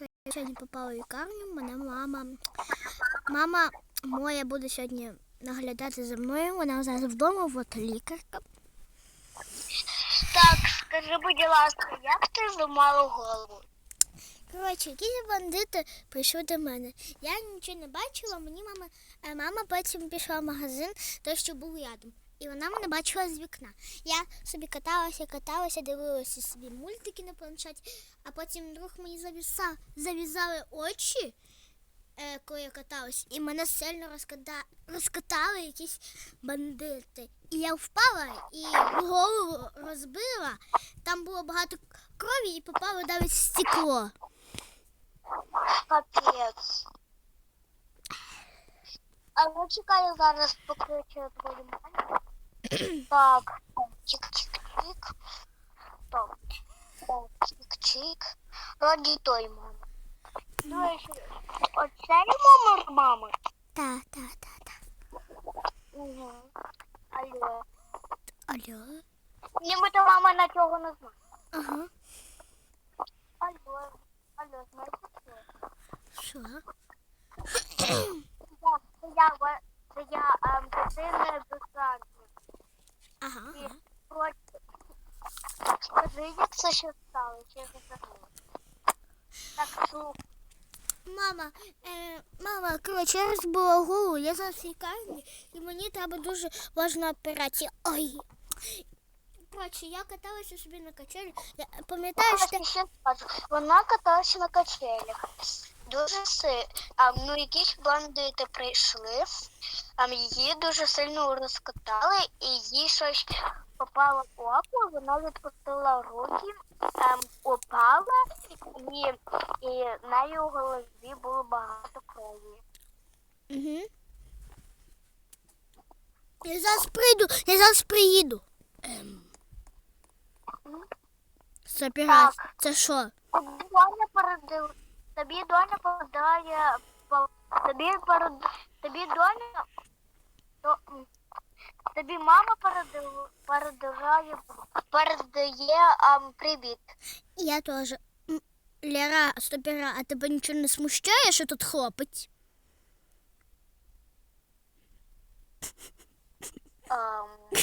Я сьогодні попала в лікарню, мене мама. Мама моя буде сьогодні наглядати за мною. Вона зараз вдома, от лікарка. Так, скажи, будь ласка, як ти зламала голову? Коротше, якісь бандити прийшли до мене. Я нічого не бачила, мені мама, е, мама потім пішла в магазин, той, що був рядом. І вона мене бачила з вікна. Я собі каталася, каталася, дивилася собі мультики на планшеті, а потім друг мені завіса, зав'язали очі, е, коли я каталась, і мене сильно розката... розкатали якісь бандити. І я впала і голову розбила. Там було багато крові і попало навіть стекло. Капець. А ну чекай, я зараз покличу твою чик-чик-чик. Так, так, чик-чик. Раді той мами. Дивись, оце є номер мами? Та, та, та, та. Угу. Алло. Алло. Нібито мама на цього не знає. Ага. Алло. Алло, знаєш що? Що? Так, це я, ва- це я, ем, дитина десантник. Ага. І скажи, як це ще сталося, я забула. Так, слухай. Мама, е, мама, коротше, я розбила голову, я зараз в лікарні, і мені треба дуже важна операція. Ой. Коротше, я каталася собі на качелі. Я- Пам'ятаєш, ти... ще ще скажу. Вона каталася на качелях. Дуже си... а, ну, якісь бандити прийшли, а, її дуже сильно розкатали, і їй щось попало в око, вона відпустила руки, ем, упала, і, і в неї у голові було багато крові. Угу. Я зараз прийду, я зараз приїду. Ем. Це. Так. Це що? Доня передав, тобі доня передає, по- тобі перед, тобі доня, то, тобі мама передає, передає, передає ам, привіт. Я теж. М, Лера, стопера, а тебе нічого не смущає, що тут хлопець? Ам,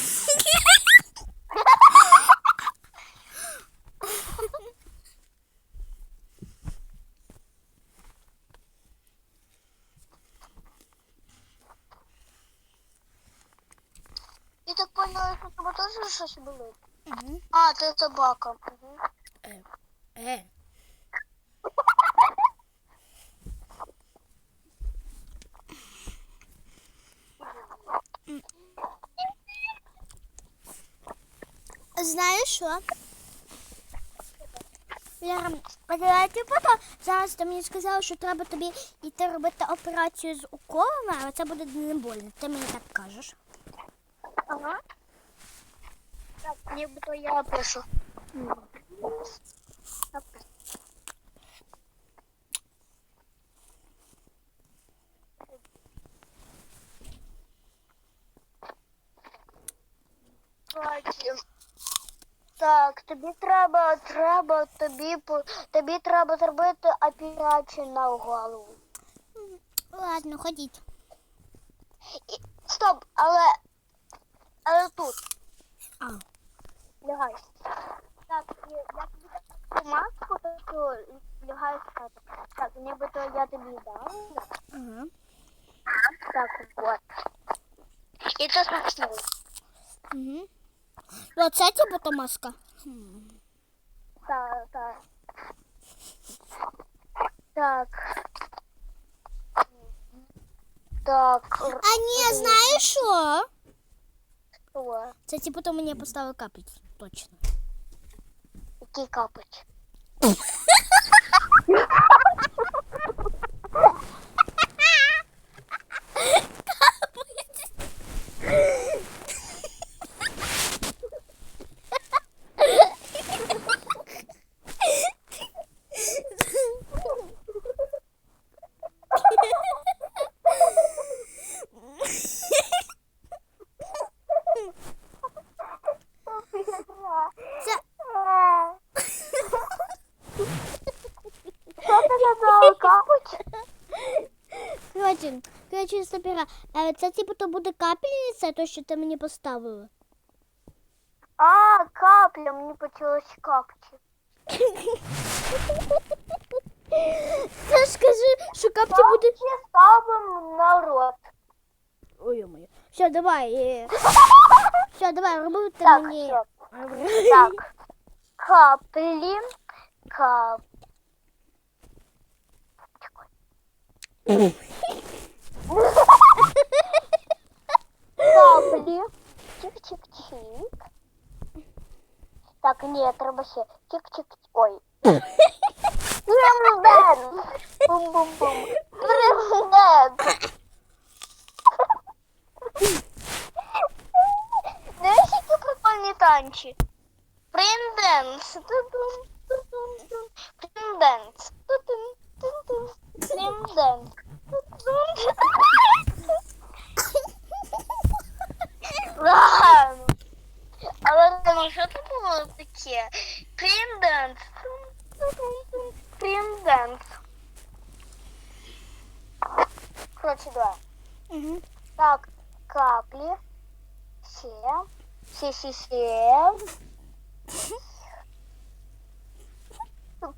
так тебе теж щось болить. Угу. А, ти собака. Угу. Е. Е. Знаєш що? Лера, я типу, зараз ти мені сказала, що треба тобі йти робити операцію з уколами, але це буде не больно. Ти мені так кажеш. Ага. Так, нібито я пишу. Так. Тобі треба, треба, тобі, тобі треба зробити операцію на голову. Ладно, ходіть. І, стоп, але нібито я тобі дам. Ага. Так, от. І це смачно. Угу. Оце типу та маска. Хм. Так, так. Так. Так. А ні, знаєш що? Що? Це типу то мені поставили капець. Точно. Який капать? е, це типу то буде капельниця, то що ти мені поставила. А, капля, мені почалось капці. Це ж кажи, що капці буде. Капці ставимо на рот. Ой, моє. Все, давай. е. Все, давай, роби ти Так, мені. все. Так. Каплі. Кап. Каплі. Тік-тік-тік. Так, ні, треба ще. Тік-тік. Ой. Президент. Бум-бум-бум. Президент. Знаєш, які прикольні танці? Принденс. Ту-дум, ту-дум-дум. Принденс. Ту-дум, ту-дум. Принденс. Короче, принданс. Принданс. Короче, два. Угу. Так, капли. Все. Все-все-все.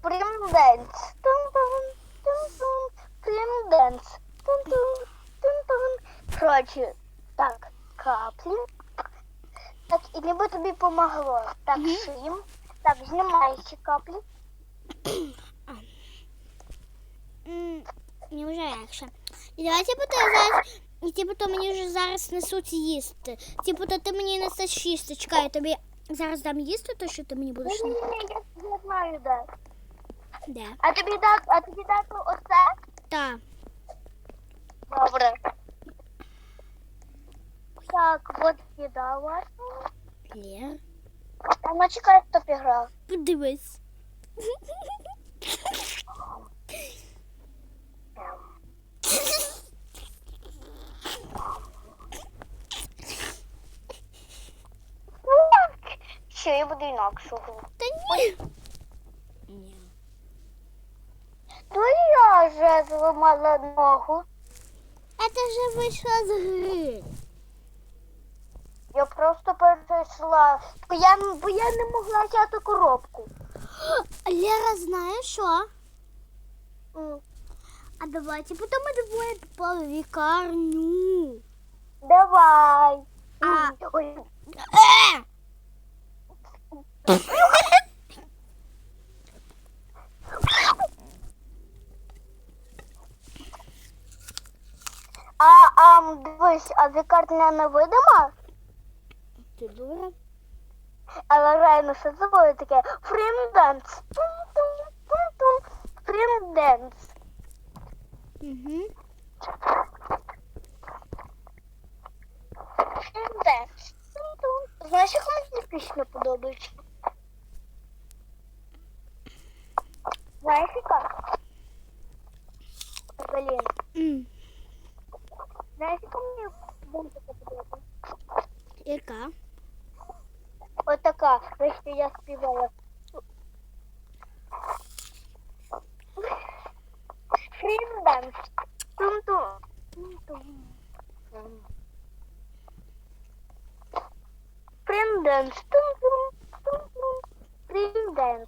Примденс. Примденс. Короче, ніби тобі помогло. Так, Мгм. шим. Так, знімай ці каплі. М, Мені вже легше. І давай, типу, то зараз, і типу, то мені вже зараз несуть їсти. Типу, то ти мені несеш їсти. Чекай, я тобі зараз дам їсти, то що ти мені будеш. Ні, ні, ні, я, я знаю, де. Де? А тобі дати, а тобі дати оце? Та. Добре. Так, от їда у вас. Лє. А ну чекай, хто піграв. Подивись. Що я буду інакшого. Та ні. Ні. Ну я вже зламала ногу. А ти вже вийшла з гри. Я просто перейшла, бо я, бо я не могла взяти коробку. Лера, знаєш що? М, А давайте потім ми двоє попали в лікарню. Давай. А. Ой, Е! А, а дивись, а лікарня невидима? Ти дура? Але реально, що це було таке? Фрімденс. Фрімденс. Угу. Фрімденс. Знаєш, яка мені пісня подобається? Знаєш, яка? Блін. М. Знаєш, яка мені музика подобається? Яка? Отака, що я співала. Фрімденс. Тум-тум. Фрімденс. Тум-тум. Тум-тум. Тум-тум.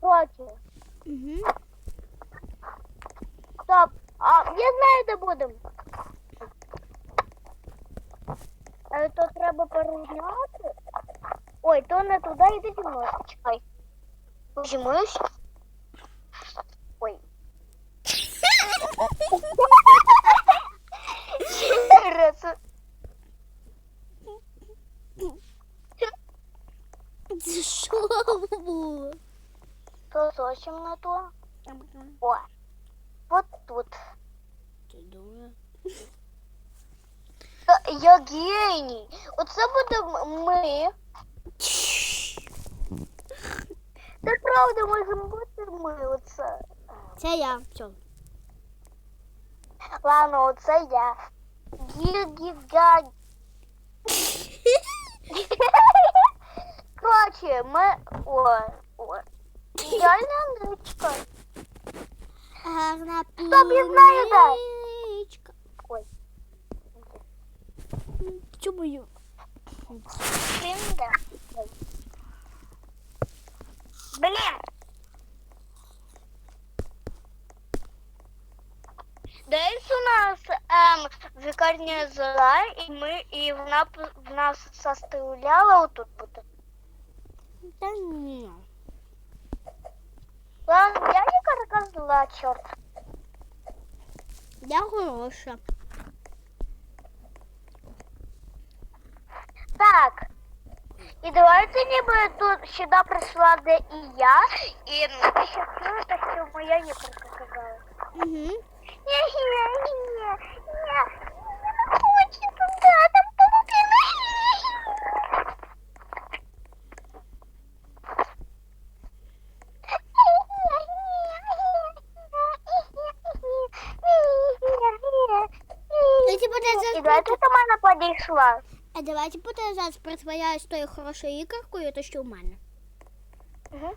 Коротше, Угу. стоп. А, я знаю, де будемо. Але то треба порівняти. Ой, то не туди йди зі мною. Чекай. Візьмусь. геній. Оце буде м- ми. Та правда, можемо бути ми. Оце. Це я. Все. Ладно, оце я. Гігіга. Коротше, ми. О, о. ідеальна ничка. Гарна Стоп, я знаю, да. Чому я? Блін, да. Ой. Блін. Десь у нас ем, вікарня зла, і ми і вона п- в нас заставляла отут бути. Та ні. Ладно, я лікарка зла, чорт. Я хороша. Так. І давайте ніби тут сюди прийшла, де і я, і ви ще чуєте, що моя лікарка казала. Угу. Ні, ні, ні, ні, не хочу туди, там павуки. Давайте буде І зараз. давайте до мене підійшла. А давайте буде зараз притворяюсь тою хорошою лікаркою, то що в мене. Угу.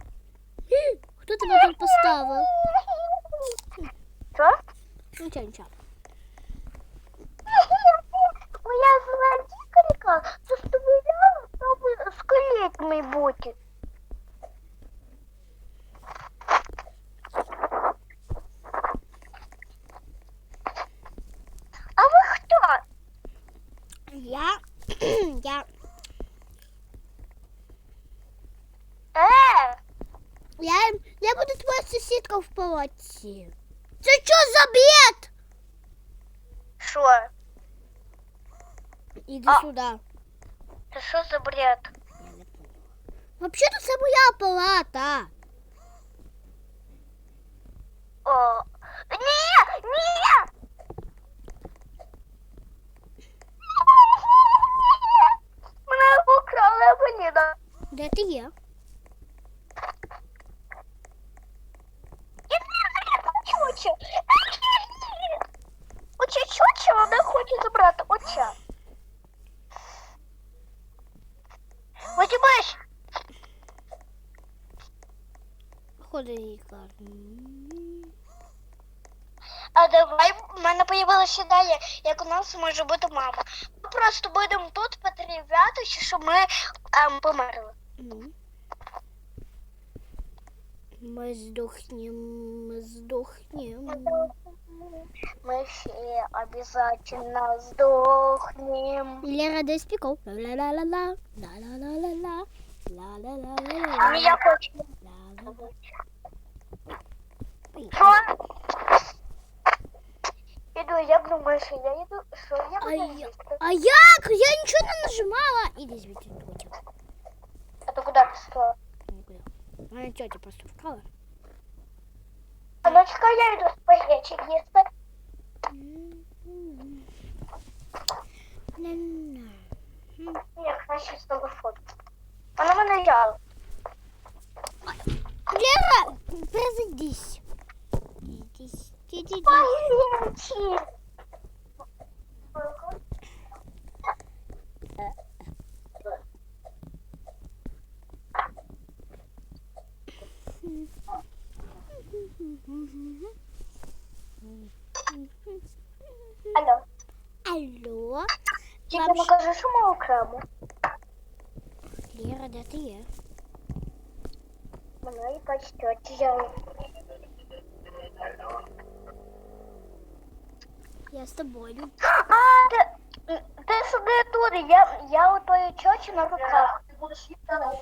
Хто тебе тут поставив? Що? Нічого, нічого. Моя зла лікарка заставляла, щоб скелетний бути. А ви хто? Я. Я. Е, Я, я буду твоя сусідка в палаці. Це що за бред? що? Іди А. сюди. Це що за бред? Взагалі-то це моя палата. О, ні, ні! Мене покрали Поліна. Де ти є? Чучу. Очі чучу, вона хоче забрати оча. Бачиш, Ходи лікар. а давай в мене появилася ідея, як у нас може бути мама. Просто будемо тут потрібляти, щоб ми ем, померли. М. Ми здохнем, ми здохнем. Мы все обязательно сдохнем. Лера десь піков. Ла-ла-ла-ла. Ла-ла-ла-ла-ла. Ла-ла-ла-ла-ла. А я хочу. Ла-ла-ла Що? Іду, як думаєш, я йду, що я А буду я- їсти? А як? Я нічого не нажимала. Іди звідти, тетя. А то куди пішла? Нікуди. Мене тетя просто вкрала. А ну чекай, я йду спагетті їсти. На-на. Ні, краще що ми окремо. Лера, де ти є? Мене і почтет взяла. Я з тобою. А, ти, ти сиди тут, я, я у твоєї чочі на руках. Ти будеш їсти, а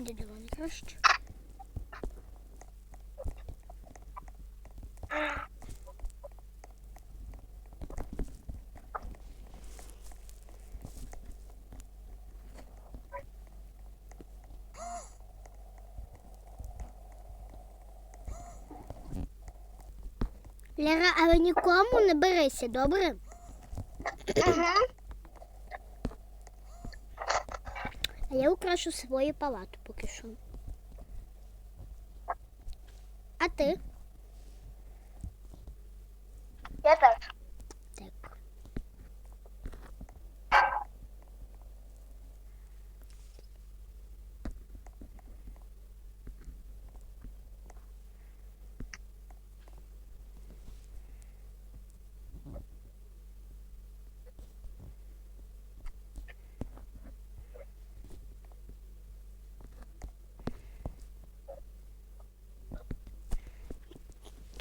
Іди до краще. Лера, але нікому не берися, добре? А я украшу свою палату поки. А ти?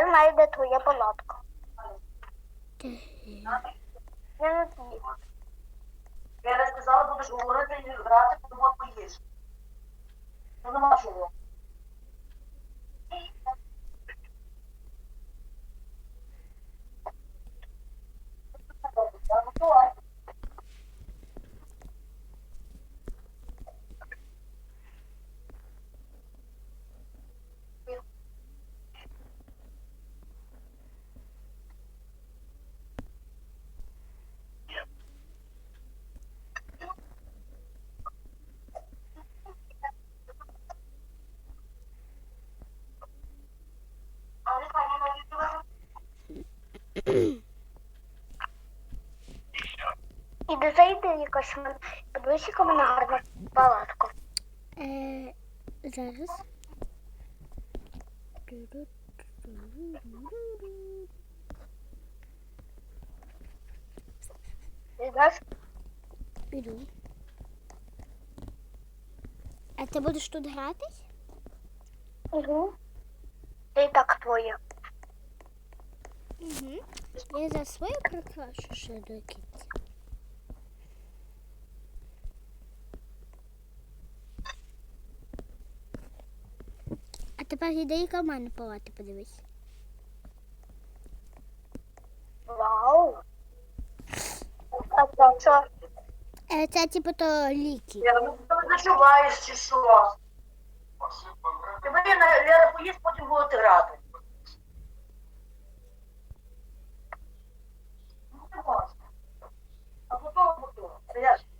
А я знаю, де твоя палатка. Я не знаю. Я не сказала, будеш говорити і грати, коли поїж. Ну нема чого. Іди зайди якось в мене. Подивись, яка мене гарна палатка. Е, зараз. Знаєш? Піду. А ти будеш тут гратись? Угу. Це і так твоє. Угу. Я за своє прикрашу ще до кінця. А тепер іди яка в мене палата, подивись. Вау. А це що? Це типу то ліки. Я ну ти зачуваєш чи що? Тебе Лера, Лера поїсть, потім будете грати. Mm-hmm.